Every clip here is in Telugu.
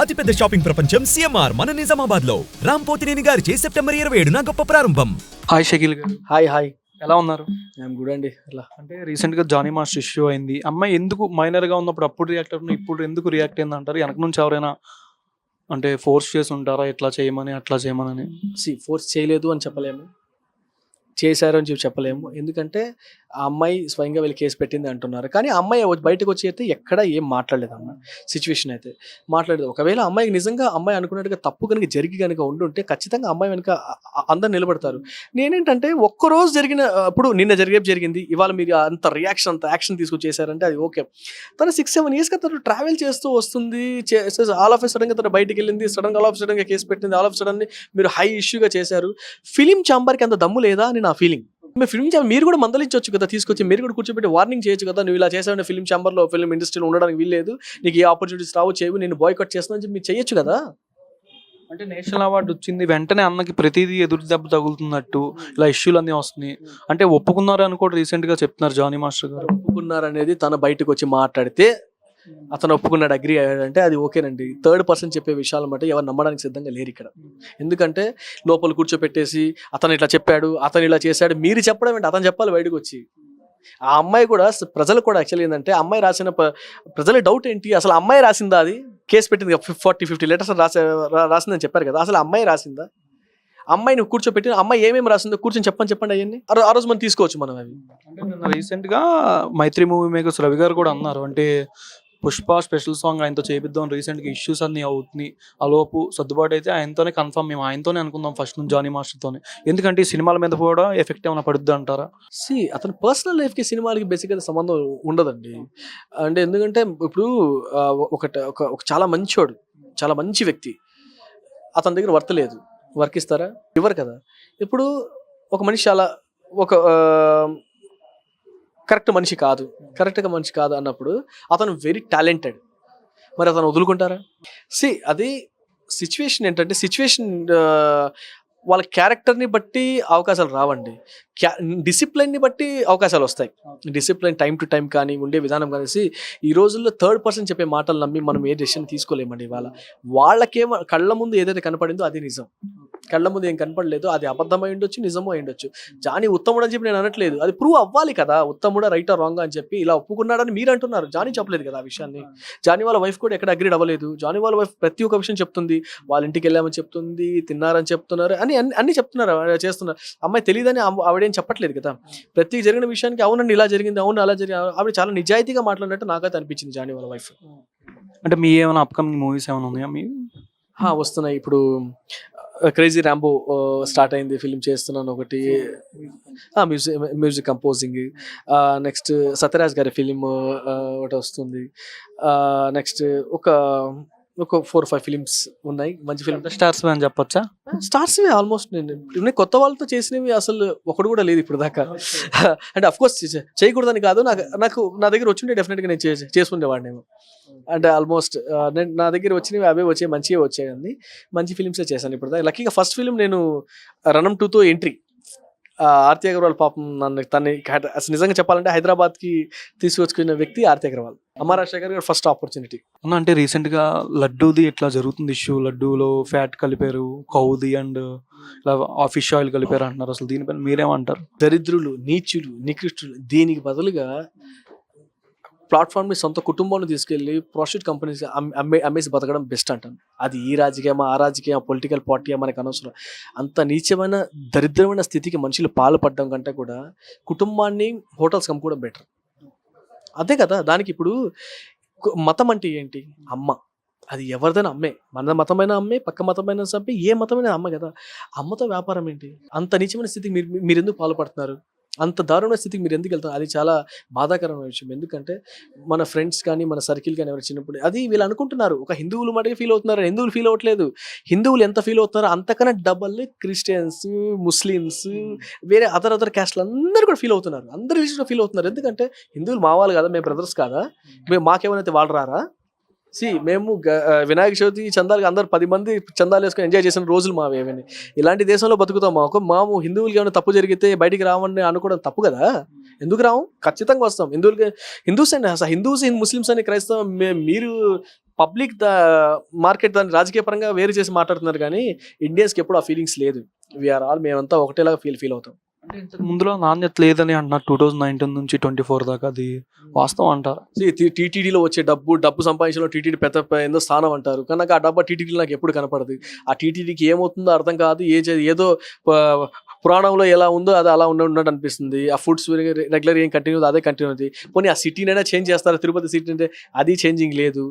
అతిపెద్ద షాపింగ్ ప్రపంచం సిఎంఆర్ మన నిజామాబాద్లో రామ్ పోతినేని గారిచే సెప్టెంబర్ ఇరవై ఏడున గొప్ప ప్రారంభం. Hi Shakeel garu. Hi hi. ఎలా ఉన్నారు? ఐఎమ్ గుడ్ అండి. అలా అంటే రీసెంట్గా జానీ మాస్టర్ ఇష్యూ అయింది. అమ్మాయి ఎందుకు మైనర్గా ఉన్నప్పుడు అప్పుడు రియాక్ట్ అవుతుంది ఇప్పుడు ఎందుకు రియాక్ట్ అయింది అంటారు? వెనక నుంచి ఎవరైనా అంటే ఫోర్స్ చేసి ఉంటారా? ఇట్లా చేయమని అట్లా చేయమని? సి ఫోర్స్ చేయలేదు అని చెప్పలేము. చేశారు అని చెప్పి చెప్పలేము. ఎందుకంటే ఆ అమ్మాయి స్వయంగా వెళ్ళి కేసు పెట్టింది అంటున్నారు. కానీ ఆ అమ్మాయి బయటకు వచ్చి అయితే ఎక్కడ ఏం మాట్లాడలేదు అమ్మాయి సిచ్యువేషన్ అయితే మాట్లాడలేదు. ఒకవేళ అమ్మాయికి నిజంగా అమ్మాయి అనుకున్నట్టుగా తప్పు కనుక జరిగి కనుక ఉండుంటే ఖచ్చితంగా అమ్మాయి వెనుక అందరు నిలబడతారు. నేనేంటంటే ఒక్కరోజు జరిగిన అప్పుడు నిన్న జరిగే జరిగింది. ఇవాళ మీరు అంత రియాక్షన్ అంత యాక్షన్ తీసుకొచ్చేసారంటే అది ఓకే. తను సిక్స్ సెవెన్ ఇయర్స్గా తను ట్రావెల్ చేస్తూ వస్తుంది. ఆల్ ఆఫ్ సడన్గా తను బయటికి వెళ్ళింది. సడన్గా ఆల్ ఆఫ్ సడన్గా కేసు పెట్టింది. ఆల్ ఆఫ్ సడన్ మీరు హై ఇష్యూగా చేశారు. ఫిలిం ఛాంబర్కి అంత దమ్ము లేదా నేను నా ఫీలింగ్ మీరు ఫిలిం ఛాంబర్ మీరు కూడా మందలించవచ్చు కదా తీసుకొచ్చి మీరు కూడా కూర్చోబెట్టి వార్నింగ్ చేయొచ్చు కదా నువ్వు ఇలా చేసావు ఫిలిం ఛాంబర్లో ఫిలిం ఇండస్ట్రీలో ఉండడానికి వీల్లేదు నీకు ఏ ఆపర్చునిటీస్ రావు చేయవు నేను బాయ్ కట్ చేస్తున్నా చెప్పి మీరు చేయొచ్చు కదా? అంటే నేషనల్ అవార్డు వచ్చింది వెంటనే అన్నకి ప్రతిదీ ఎదురు దెబ్బ తగులుతున్నట్టు ఇలా ఇష్యూలు అన్నీ వస్తున్నాయి. అంటే ఒప్పుకున్నారు అని కూడా రీసెంట్గా చెప్తున్నారు జానీ మాస్టర్ గారు. ఒప్పుకున్నారు అనేది తన బయటకు వచ్చి మాట్లాడితే అతను ఒప్పుకున్నాడు అగ్రి అయ్యాడంటే అది ఓకేనండి. థర్డ్ పర్సన్ చెప్పే విషయాలు బట్టి ఎవరు నమ్మడానికి సిద్ధంగా లేరు ఇక్కడ. ఎందుకంటే లోపల కూర్చోపెట్టేసి అతను ఇట్లా చెప్పాడు అతను ఇలా చేశాడు మీరు చెప్పడం ఏంటి? అతను చెప్పాలి బయటకు వచ్చి ఆ అమ్మాయి కూడా ప్రజలు కూడా యాక్చువల్లీ ఏంటంటే అమ్మాయి రాసిన ప్రజలు ప్రజల డౌట్ ఏంటి? అసలు అమ్మాయి రాసిందా అది? కేసు పెట్టింది ఫార్టీ ఫిఫ్టీ లెటర్స్ రాసే రాసిందని చెప్పారు కదా అసలు అమ్మాయి రాసిందా? అమ్మాయిని కూర్చోపెట్టి అమ్మాయి ఏమేమి రాసిందో కూర్చొని చెప్పని చెప్పండి అవన్నీ. ఆ రోజు మనం తీసుకోవచ్చు మనం అవి. రీసెంట్గా రీసెంట్గా మైత్రి మూవీ మేకర్స్ రవి గారు కూడా అన్నారు. అంటే పుష్ప స్పెషల్ సాంగ్ ఆయనతో చేపిద్దాం. రీసెంట్గా ఇష్యూస్ అన్నీ అవుతున్నాయి. అలోపు సర్దుబాటు అయితే ఆయనతోనే కన్ఫర్మ్. మేము ఆయనతోనే అనుకుందాం ఫస్ట్ నుంచి జానీ మాస్టర్తోనే. ఎందుకంటే ఈ సినిమాల మీద కూడా ఎఫెక్ట్ ఏమైనా పడుద్ది అంటారా? సి అతని పర్సనల్ లైఫ్కి సినిమాలకి బేసిక్గా సంబంధం ఉండదండి. అంటే ఎందుకంటే ఇప్పుడు ఒకట ఒక ఒక చాలా మంచివాడు చాలా మంచి వ్యక్తి. అతని దగ్గర వర్త లేదు. వర్క్ ఇస్తారా? ఇవ్వరు కదా. ఇప్పుడు ఒక మనిషి అలా ఒక కరెక్ట్ మనిషి కాదు కరెక్ట్గా మనిషి కాదు అన్నప్పుడు అతను వెరీ టాలెంటెడ్ మరి అతను వదులుకుంటారా? సి అది సిచ్యువేషన్ ఏంటంటే సిచ్యువేషన్ వాళ్ళ క్యారెక్టర్ని బట్టి అవకాశాలు రావండి. క్యా డిసిప్లిన్ని బట్టి అవకాశాలు వస్తాయి. డిసిప్లిన్ టైం టు టైం కానీ ఉండే విధానం కలిసి ఈ రోజుల్లో థర్డ్ పర్సన్ చెప్పే మాటలు నమ్మి మనం ఏ డెసిషన్ తీసుకోలేమండి ఇవాళ. వాళ్ళకేమో కళ్ళ ముందు ఏదైతే కనపడిందో అది నిజం. కళ్ళ ముందు ఏం కనపడలేదు అది అబద్ధమై ఉండొచ్చు నిజమో అయి ఉండొచ్చు. జానీ ఉత్తముడు అని చెప్పి నేను అనట్లేదు. అది ప్రూవ్ అవ్వాలి కదా ఉత్తముడా రైటా రాంగ్ అని చెప్పి ఇలా ఒప్పుకున్నాడని మీరు అంటున్నారు. జానీ చెప్పలేదు కదా ఆ విషయాన్ని. జానీ వాళ్ళ వైఫ్ కూడా ఎక్కడ అగ్రీడ్ అవ్వలేదు. జానీ వాళ్ళ వైఫ్ ప్రతి ఒక్క విషయం చెప్తుంది. వాళ్ళ ఇంటికి వెళ్ళామని చెప్తుంది తిన్నారని చెప్తున్నారు అని అన్ని అన్ని చెప్తున్నారు చేస్తున్నారు అమ్మాయి తెలియదని ఆవ- ఆవిడేం చెప్పట్లేదు కదా. ప్రతి జరిగిన విషయానికి అవునండి ఇలా జరిగింది అవును అలా జరిగింది ఆవిడ చాలా నిజాయితీగా మాట్లాడినట్టు నాకైతే అనిపించింది జానీ వాళ్ళ వైఫ్ అంటే మీ ఏమైనా అప్కమింగ్ మూవీస్ ఏమైనా ఉన్నాయా? మీ హా, వస్తున్నాయి. ఇప్పుడు క్రేజీ ర్యాంబో స్టార్ట్ అయింది ఫిల్మ్ చేస్తున్నాను ఒకటి. Music music composing next Sathyaraj garu film ఒకటి వస్తుంది. నెక్స్ట్ ఒక ఒక ఫోర్ ఫైవ్ ఫిలిమ్స్ ఉన్నాయి. మంచి ఫిలిం. స్టార్స్ అని చెప్పొచ్చా? స్టార్స్ ఆల్మోస్ట్ నేను కొత్త వాళ్ళతో చేసినవి అసలు ఒకటి కూడా లేదు ఇప్పుడు దాకా. అంటే అఫ్ కోర్స్ చేయకూడదని కాదు. నాకు నాకు నా దగ్గర వచ్చిండే డెఫినెట్గా నేను చేసి చేసుకునేవాడినేమో. అంటే ఆల్మోస్ట్ నేను నా దగ్గర వచ్చినవి అవే వచ్చాయి మంచిగా వచ్చాయండి మంచి ఫిలిమ్సే చేశాను ఇప్పుడు దాకా లక్కీగా ఫస్ట్ ఫిలిం నేను రణం టూతో ఎంట్రీ ఆర్తి అగర్వాల్ పాపం నన్ను తన్ని అసలు నిజంగా చెప్పాలంటే హైదరాబాద్కి తీసుకొచ్చుకున్న వ్యక్తి ఆర్తి అగర్వాల్. అమరా శేఖర్ గారు ఫస్ట్ ఆపర్చునిటీ అన్న అంటే రీసెంట్గా లడ్డూది ఇట్లా జరుగుతుంది ఇష్యూ? లడ్డూలో ఫ్యాట్ కలిపారు కౌది అండ్ ఇలా ఫిష్ ఆయిల్ కలిపారు అంటున్నారు. అసలు దీనిపైన మీరేమంటారు? దరిద్రులు నీచులు నికృష్టులు దీనికి బదులుగా ప్లాట్ఫామ్ని సొంత కుటుంబాన్ని తీసుకెళ్ళి ప్రాఫిట్ కంపెనీస్ అమ్మే అమ్మేసి బతకడం బెస్ట్ అంటాను. అది ఈ రాజకీయమా ఆ రాజకీయం పొలిటికల్ పార్టీ మనకు అనవసరం. అంత నీచమైన దరిద్రమైన స్థితికి మనుషులు పాల్పడడం కంటే కూడా కుటుంబాన్ని హోటల్స్ కమ్ముకోవడం బెటర్ అదే కదా దానికి ఇప్పుడు మతం అంటే ఏంటి? అమ్మ. అది ఎవరిదైనా అమ్మే. మన మతమైన అమ్మే పక్క మతమైన అమ్మే ఏ మతమైన అమ్మ కదా. అమ్మతో వ్యాపారం ఏంటి? అంత నీచమైన స్థితికి మీరు మీరు ఎందుకు పాల్పడుతున్నారు అంత దారుణ స్థితికి మీరు ఎందుకు వెళ్తారు అది చాలా బాధాకరమైన విషయం. ఎందుకంటే మన ఫ్రెండ్స్ కానీ మన సర్కిల్ కానీ ఎవరు చిన్నప్పుడు అది వీళ్ళు అనుకుంటున్నారు. ఒక హిందువులు మటుకు ఫీల్ అవుతున్నారు హిందువులు ఫీల్ అవ్వట్లేదు. హిందువులు ఎంత ఫీల్ అవుతున్నారో అంతకన్నా డబల్ క్రిస్టియన్స్ ముస్లిమ్స్ వేరే అదర్ అదర్ క్యాస్ట్లు అందరూ కూడా ఫీల్ అవుతున్నారు. అందరు ఫీల్ అవుతున్నారు. ఎందుకంటే హిందువులు మా వాళ్ళు కదా? మేము బ్రదర్స్ కాదా? మేము. మాకేమైనా వాళ్ళు రారా? సి మేము గ- వినాయక చవితి చందాలు అందరు పది మంది చందాలు వేసుకొని ఎంజాయ్ చేసిన రోజులు మావి ఏమని? ఇలాంటి దేశంలో బతుకుతాం మాకు. మాము హిందువులకి ఏమైనా తప్పు జరిగితే బయటికి రావని అనుకోవడం తప్పు కదా? ఎందుకు రాము? ఖచ్చితంగా వస్తాం. హిందువులకి హిందూస్ అండి అసలు హిందూస్ ముస్లిమ్స్ అని క్రైస్తవం మీరు పబ్లిక్ ద మార్కెట్ దాన్ని రాజకీయ పరంగా వేరు చేసి మాట్లాడుతున్నారు కానీ ఇండియన్స్కి ఎప్పుడు ఆ ఫీలింగ్స్ లేదు. వీఆర్ ఆల్ మేమంతా ఒకటేలాగా ఫీల్ ఫీల్ అవుతాం. ముందులో నాణ్యత లేదని అంటున్నారు. టూ థౌజండ్ నైన్టీన్ నుంచి ట్వంటీ ఫోర్ దాకా అది వాస్తవం అంటారు. టీటీడీలో వచ్చే డబ్బు డబ్బు సంపాదించడంలో టీటీడీ పెద్ద ఏందో స్థానం అంటారు. కానీ నాకు ఆ డబ్బా టీటీడీ నాకు ఎప్పుడు కనపడదు. ఆ టీటీడీకి ఏమవుతుందో అర్థం కాదు. ఏ ఏదో పురాణంలో ఎలా ఉందో అది అలా ఉన్న ఉన్నట్టు అనిపిస్తుంది. ఆ ఫుడ్స్ రెగ్యులర్ ఏం కంటిన్యూ అదే కంటిన్యూ ఉంది పోనీ ఆ సిటీనైనా చేంజ్ చేస్తారు? తిరుపతి సిటీ అంటే అది చేంజింగ్ లేదు.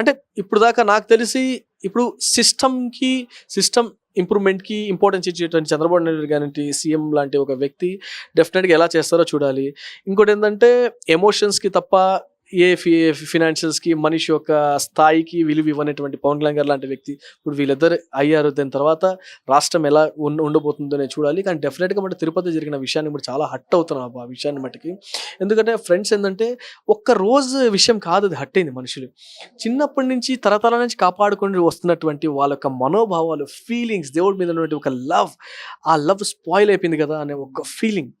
అంటే ఇప్పుడు దాకా నాకు తెలిసి ఇప్పుడు సిస్టమ్కి సిస్టమ్ ఇంప్రూవ్మెంట్కి ఇంపార్టెన్స్ ఇచ్చేటువంటి చంద్రబాబు నాయుడు గారి సీఎం లాంటి ఒక వ్యక్తి డెఫినెట్గా ఎలా చేస్తారో చూడాలి. ఇంకోటి ఏంటంటే ఎమోషన్స్కి తప్ప ఏ ఫి ఫినాన్షియల్స్కి మనిషి యొక్క స్థాయికి విలువ ఇవ్వనటువంటి పవన్ కళ్యాణ్ గారు లాంటి వ్యక్తి ఇప్పుడు వీళ్ళిద్దరు అయ్యారు. దాని తర్వాత రాష్ట్రం ఎలా ఉండ ఉండబోతుందో నేను చూడాలి. కానీ డెఫినెట్గా మన తిరుపతి జరిగిన విషయాన్ని ఇప్పుడు చాలా హట్ అవుతున్నాం ఆ విషయాన్ని మటుకి. ఎందుకంటే ఫ్రెండ్స్ ఏంటంటే ఒక్క రోజు విషయం కాదు అది హట్ అయింది మనుషులు. చిన్నప్పటి నుంచి తరతరాల నుంచి కాపాడుకొని వస్తున్నటువంటి వాళ్ళ యొక్క మనోభావాలు ఫీలింగ్స్ దేవుడి మీద ఉన్నటువంటి ఒక లవ్ ఆ లవ్ స్పాయిల్ అయిపోయింది కదా అనే ఒక ఫీలింగ్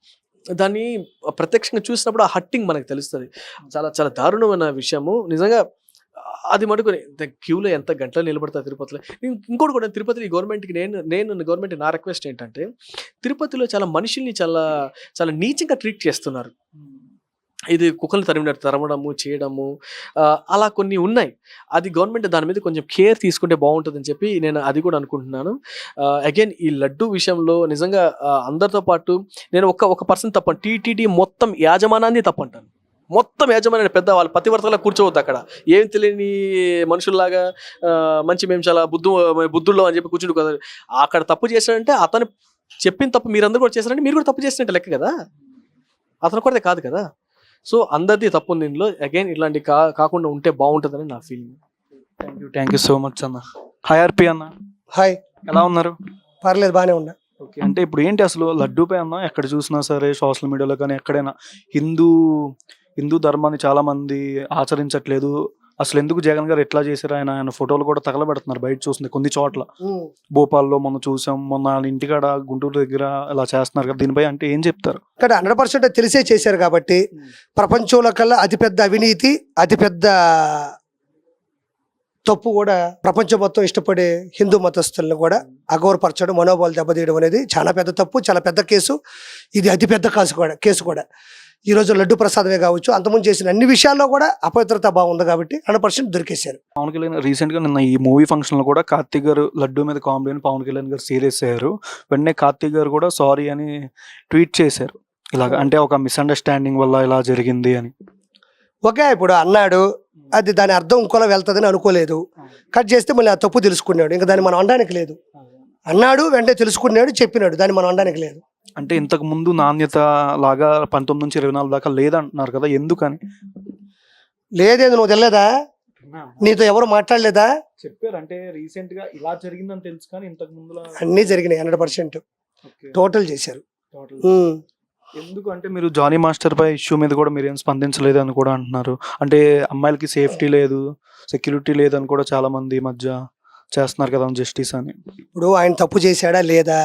దాన్ని ప్రత్యక్షంగా చూసినప్పుడు ఆ హట్టింగ్ మనకు తెలుస్తుంది. చాలా చాలా దారుణమైన విషయము. నిజంగా అది మటుకు క్యూలో ఎంత గంటలు నిలబడతా తిరుపతిలో. ఇంకోటి కూడా తిరుపతిలో ఈ గవర్నమెంట్కి నేను నేను గవర్నమెంట్ నా రిక్వెస్ట్ ఏంటంటే తిరుపతిలో చాలా మనుషుల్ని చాలా చాలా నీచంగా ట్రీట్ చేస్తున్నారు. ఇది కుక్కలు తరిమినట్టు తరమడము చేయడము అలా కొన్ని ఉన్నాయి. అది గవర్నమెంట్ దాని మీద కొంచెం కేర్ తీసుకుంటే బాగుంటుందని చెప్పి నేను అది కూడా అనుకుంటున్నాను. అగైన్ ఈ లడ్డు విషయంలో నిజంగా అందరితో పాటు నేను ఒక ఒక పర్సన్ తప్పను. టీటీడీ మొత్తం యాజమానాన్ని తప్పంటాను. మొత్తం యాజమాన్యాన్ని పెద్ద వాళ్ళు పతివర్తలా కూర్చోవద్దు అక్కడ. ఏం తెలియని మనుషుల్లాగా మంచి మేము చాలా బుద్ధు బుద్ధుల్లో అని చెప్పి కూర్చుండు కదా అక్కడ తప్పు చేశాడంటే అతను చెప్పిన తప్పు మీరందరూ కూడా చేశారంటే మీరు కూడా తప్పు చేసినట్టు లెక్క కదా? అతను కూడా కాదు కదా? సో అందరిది తప్పు ఉంది ఇందులో. అగైన్ ఇట్లాంటి కా కాకుండా ఉంటే బాగుంటుందని నా feeling thank you thank you so much అన్న. హాయ్ ఆర్పి అన్న. హాయ్ ఎలా ఉన్నారు? పర్లేదు బాగానే ఉన్నా. ఓకే అంటే ఇప్పుడు ఏంటి అసలు లడ్డూపై అన్న? ఎక్కడ చూసినా సరే సోషల్ మీడియాలో కానీ ఎక్కడైనా హిందూ హిందూ ధర్మాన్ని చాలా మంది ఆచరించట్లేదు. అసలు ఎందుకు జగన్ గారు ఎట్లా చేశారు ఆయన? ఆయన ఫోటోలు కూడా తగలబెడుతున్నారు బయట చూస్తుంది కొన్ని చోట్ల. భోపాల్లో మొన్న చూసాం మొన్న ఇంటికాడ గుంటూరు దగ్గర ఇలా చేస్తున్నారు కదా దీనిపై అంటే ఏం చెప్తారు? ఇక్కడ హండ్రెడ్ పర్సెంట్ తెలిసే చేశారు కాబట్టి ప్రపంచంలో కల్లా అతిపెద్ద అవినీతి అతిపెద్ద తప్పు కూడా ప్రపంచం మొత్తం ఇష్టపడే హిందూ మతస్థులను కూడా అగౌరపరచడం మనోబలం దెబ్బతీయడం అనేది చాలా పెద్ద తప్పు చాలా పెద్ద కేసు. ఇది అతిపెద్ద కేసు కూడా కేసు కూడా. ఈ రోజు లడ్డు ప్రసాదమే కావచ్చు. అంతకుముందు చేసిన అన్ని విషయాల్లో కూడా అపవిత్రత ఉంది కాబట్టి హండ్రెడ్ పర్సెంట్ దొరికేశారు. పవన్ కళ్యాణ్ రీసెంట్గా నిన్న ఈ మూవీ ఫంక్షన్లో కూడా కార్తీక్ గారు లడ్డు మీద కామెడీ అని పవన్ కళ్యాణ్ గారు సీరియస్ అయ్యారు వెంటనే కార్తీక్ గారు కూడా సారీ అని ట్వీట్ చేశారు. ఇలాగ అంటే ఒక మిస్అండర్స్టాండింగ్ వల్ల ఇలా జరిగింది అని. ఓకే ఇప్పుడు అన్నాడు. అది దాని అర్థం ఇంకోలా వెళ్తుందని అనుకోలేదు. కట్ చేస్తే మళ్ళీ ఆ తప్పు తెలుసుకున్నాడు. ఇంకా దాన్ని మనం అనడానికి లేదు. అన్నాడు వెంటనే తెలుసుకున్నాడు చెప్పినాడు. దాన్ని మనం అనడానికి లేదు. అంటే ఇంతకు ముందు నాణ్యత లాగా పంతొమ్మిది నుంచి ఇరవై నాలుగు దాకా లేదంటున్నారు కదా ఎందుకని? లేదేంది నువ్వు తెలియదా? నీతో ఎవరు మాట్లాడలేదా? చెప్పారు అంటే రీసెంట్గా ఇలా జరిగిందని తెలుసు కానీ ఇంతకు ముందు అన్నీ జరిగినాయి హండ్రెడ్ పర్సెంట్. టోటల్ చేశారు. ఎందుకు అంటే మీరు జానీ మాస్టర్ పై ఇష్యూ మీద కూడా మీరు ఏం స్పందించలేదు అని కూడా అంటున్నారు. అంటే అమ్మాయిలకి సేఫ్టీ లేదు సెక్యూరిటీ లేదు అని కూడా చాలా మంది మధ్య చేస్తున్నారు కదా జస్టిస్ అని. ఇప్పుడు ఆయన తప్పు చేశాడా లేదా?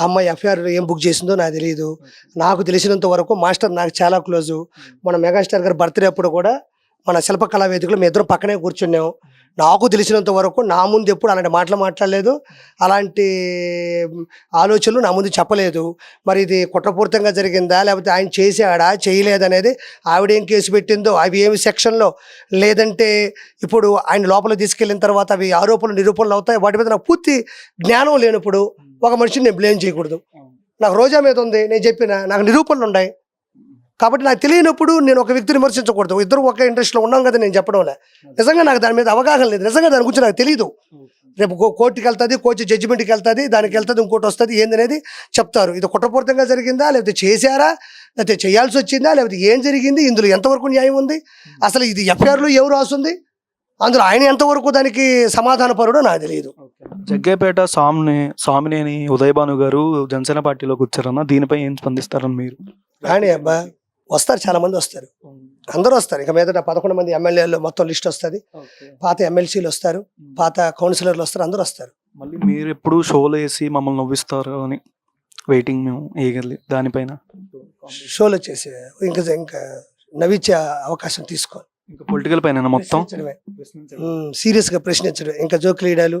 ఆ అమ్మాయి ఎఫ్ఐఆర్ ఏం బుక్ చేసిందో నాకు తెలియదు నాకు తెలిసినంత వరకు మాస్టర్ నాకు చాలా క్లోజు మన మెగాస్టార్ గారి బర్త్డే అప్పుడు కూడా మన శిల్పకళా వేదికలో మేము ఇద్దరం పక్కనే కూర్చున్నాం. నాకు తెలిసినంత వరకు నా ముందు ఎప్పుడు అలాంటి మాటలు మాట్లాడలేదు. అలాంటి ఆలోచనలు నా ముందు చెప్పలేదు. మరి ఇది కుట్రపూరితంగా జరిగిందా? లేకపోతే ఆయన చేశాడా? చేయలేదనేది ఆవిడేం కేసు పెట్టిందో? అవి ఏమి సెక్షన్లో? లేదంటే ఇప్పుడు ఆయన లోపల తీసుకెళ్ళిన తర్వాత అవి ఆరోపణలు నిరూపణలు అవుతాయి. వాటి మీద నాకు పూర్తి జ్ఞానం లేనప్పుడు ఒక మనిషిని నేను బ్లేమ్ చేయకూడదు. నాకు రోజా మీద ఉంది. నేను చెప్పిన నాకు నిరూపణలు ఉన్నాయి. కాబట్టి నాకు తెలియనప్పుడు నేను ఒక వ్యక్తిని విమర్శించకూడదు. ఇద్దరు ఒక ఇంట్రెస్ట్లో ఉన్నాం కదా నేను చెప్పడం లే నిజంగా నాకు దాని మీద అవగాహన లేదు. నిజంగా దాని గురించి నాకు తెలియదు రేపు కోర్టుకి వెళ్తుంది కోర్టు జడ్జిమెంట్కి వెళ్తుంది దానికి వెళ్తుంది ఇంకోటి వస్తుంది ఏందనేది చెప్తారు. ఇది కుట్రపూరితంగా జరిగిందా లేకపోతే చేశారా లేకపోతే చేయాల్సి వచ్చిందా లేకపోతే ఏం జరిగింది ఇందులో ఎంతవరకు న్యాయం ఉంది అసలు ఇది ఎఫ్ఐఆర్లో ఎవరు రాస్తుంది అందులో ఆయన ఎంతవరకు దానికి సమాధాన పరుడో నాకు తెలియదు జగ్గేపేట స్వామిని స్వామినేని ఉదయభాను గారు జనసేన పార్టీలోకి వచ్చారన్న దీనిపై ఏం స్పందిస్తారని మీరు? రాని అబ్బా వస్తారు చాలా మంది వస్తారు. అందరూ వస్తారు. ఇక మీదట పదకొండు మంది ఎమ్మెల్యేలు మొత్తం లిస్ట్ వస్తుంది. పాత ఎమ్మెల్సీలు వస్తారు పాత కౌన్సిలర్లు వస్తారు అందరూ వస్తారు. మళ్ళీ మీరు ఎప్పుడు షోలు వేసి మమ్మల్ని నవ్విస్తారు అని వెయిటింగ్ మేము ఏగలి దానిపైన. షోలు వచ్చేసి ఇంకా ఇంకా నవ్వించే అవకాశం తీసుకో ఇంకా పొలిటికల్ పైన మొత్తం? ప్రశ్నించడమే. సీరియస్గా ప్రశ్నించడం ఇంకా జోకులు వేయడాలు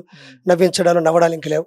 నవ్వించడాలు నవ్వడాలు ఇంక లేవు.